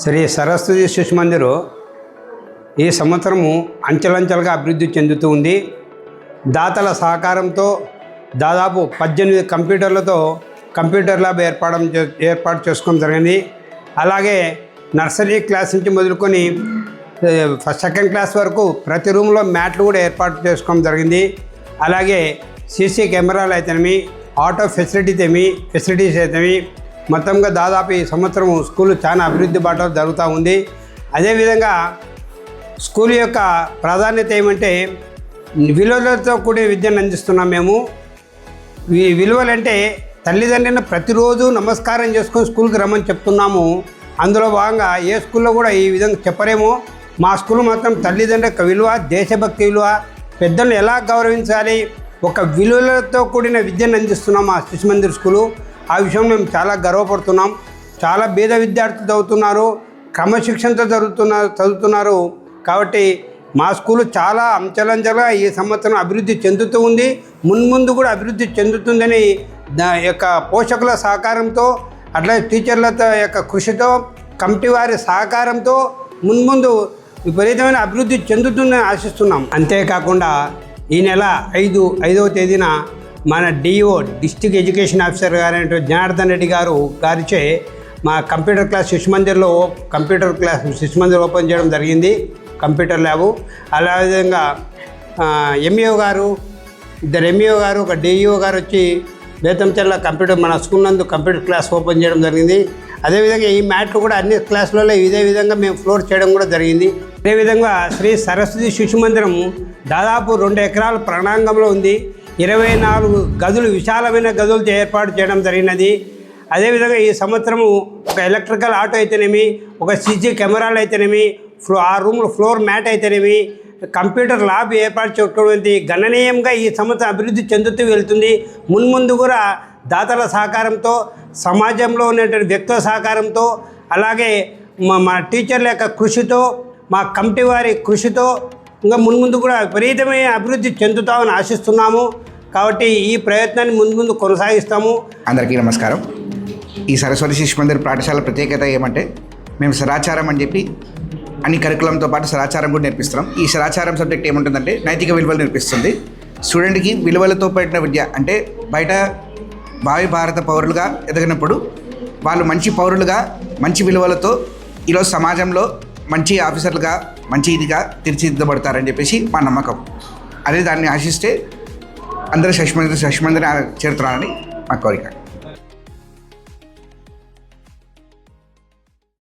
శ్రీ సరస్వతి శిశు మందిరు ఈ సంవత్సరము అంచెలంచెలుగా అభివృద్ధి చెందుతూ ఉంది. దాతల సహకారంతో దాదాపు పద్దెనిమిది కంప్యూటర్లతో కంప్యూటర్ ల్యాబ్ ఏర్పాటు చే- ఏర్పాటు చేసుకోవడం జరిగింది. అలాగే నర్సరీ క్లాస్ నుంచి మొదలుకొని ఫస్ట్ సెకండ్ క్లాస్ వరకు ప్రతి రూమ్లో మ్యాట్లు కూడా ఏర్పాటు చేసుకోవడం జరిగింది. అలాగే సీసీ కెమెరాలు అయితేనేమి ఆటో ఫెసిలిటీస్ ఏమి ఫెసిలిటీస్ అయితేమి మొత్తంగా దాదాపు ఈ సంవత్సరం స్కూల్ చాలా అభివృద్ధి బాటలో జరుగుతూ ఉంది. అదేవిధంగా స్కూల్ యొక్క ప్రాధాన్యత ఏమంటే విలువలతో కూడిన విద్యను అందిస్తున్నాం మేము. వి- విలువలంటే తల్లిదండ్రులను ప్రతిరోజు నమస్కారం చేసుకొని స్కూల్కి రమ్మని చెప్తున్నాము. అందులో భాగంగా ఏ స్కూల్లో కూడా ఈ విధంగా చెప్పరేమో మా స్కూల్ మాత్రం తల్లిదండ్రుల యొక్క విలువ దేశభక్తి విలువ పెద్దలను ఎలా గౌరవించాలి ఒక విలువలతో కూడిన విద్యను అందిస్తున్నాం మా శిశు మందిర్ స్కూలు. ఆ విషయం మేము చాలా గర్వపడుతున్నాం. చాలా పేద విద్యార్థులు చదువుతున్నారు. క్రమశిక్షణతో చదువుతున్నారు చదువుతున్నారు. కాబట్టి మా స్కూలు చాలా అంచలంచలుగా ఈ సంవత్సరం అభివృద్ధి చెందుతూ ఉంది. మున్ముందు కూడా అభివృద్ధి చెందుతుందని దా యొక్క పోషకుల సహకారంతో అట్లాగే టీచర్లతో యొక్క కృషితో కమిటీ వారి సహకారంతో మున్ముందు విపరీతమైన అభివృద్ధి చెందుతుందని ఆశిస్తున్నాం. అంతేకాకుండా ఈ నెల ఐదు ఐదవ తేదీన మన డిఓ డిస్టిక్ ఎడ్యుకేషన్ ఆఫీసర్ గారైన జనార్దన్ రెడ్డి గారు గారిచే మా కంప్యూటర్ క్లాస్ శిశు మందిర్లో కంప్యూటర్ క్లాస్ శిశు మందిర్ ఓపెన్ చేయడం జరిగింది కంప్యూటర్ ల్యాబు. అదేవిధంగా ఎంఈఓ గారు ఇద్దరు ఎంఈఓ గారు ఒక డిఈఓ గారు వచ్చి బేతంచెల్ల కంప్యూటర్ మన స్కూల్ నందు కంప్యూటర్ క్లాస్ ఓపెన్ చేయడం జరిగింది. అదేవిధంగా ఈ మ్యాట్లు కూడా అన్ని క్లాసులలో ఇదే విధంగా మేము ఫ్లోర్ చేయడం కూడా జరిగింది. అదేవిధంగా శ్రీ సరస్వతి శిశు మందిరం దాదాపు రెండు ఎకరాల ప్రాణాంగంలో ఉంది. ఇరవై నాలుగు గదులు విశాలమైన గదులతో ఏర్పాటు చేయడం జరిగినది. అదేవిధంగా ఈ సంవత్సరము ఒక ఎలక్ట్రికల్ ఆటో అయితేనేమి ఒక సీసీ కెమెరాలు అయితేనేమి ఫ్లో ఆ రూమ్లో ఫ్లోర్ మ్యాట్ అయితేనేమి కంప్యూటర్ ల్యాబ్ ఏర్పాటు చేయటువంటి గణనీయంగా ఈ సంవత్సరం అభివృద్ధి చెందుతూ వెళ్తుంది. మున్ముందు కూడా దాతల సహకారంతో సమాజంలో ఉన్నటువంటి వ్యక్తుల సహకారంతో అలాగే మా మా టీచర్ల యొక్క కృషితో మా కమిటీ వారి కృషితో ఇంకా మున్ముందు కూడా విపరీతమైన అభివృద్ధి చెందుతామని ఆశిస్తున్నాము. కాబట్టి ఈ ప్రయత్నాన్ని ముందు ముందు కొనసాగిస్తాము. అందరికీ నమస్కారం. ఈ సరస్వతి శిశు మందిర్ పాఠశాల ప్రత్యేకత ఏమంటే మేము సదాచారం అని చెప్పి అన్ని కరికులంతో పాటు సదాచారం కూడా నేర్పిస్తున్నాం. ఈ సదాచారం సబ్జెక్ట్ ఏముంటుందంటే నైతిక విలువలు నేర్పిస్తుంది. స్టూడెంట్కి విలువలతో పడిన విద్య అంటే బయట భావి భారత పౌరులుగా ఎదిగినప్పుడు వాళ్ళు మంచి పౌరులుగా మంచి విలువలతో ఈరోజు సమాజంలో మంచి ఆఫీసర్లుగా మంచి ఇదిగా తీర్చిదిద్దబడతారని చెప్పేసి మా నమ్మకం. అదే దాన్ని ఆశిస్తే అందరూ శశిమందిర శశిమందిర చేరుతున్నారని మా కోరిక.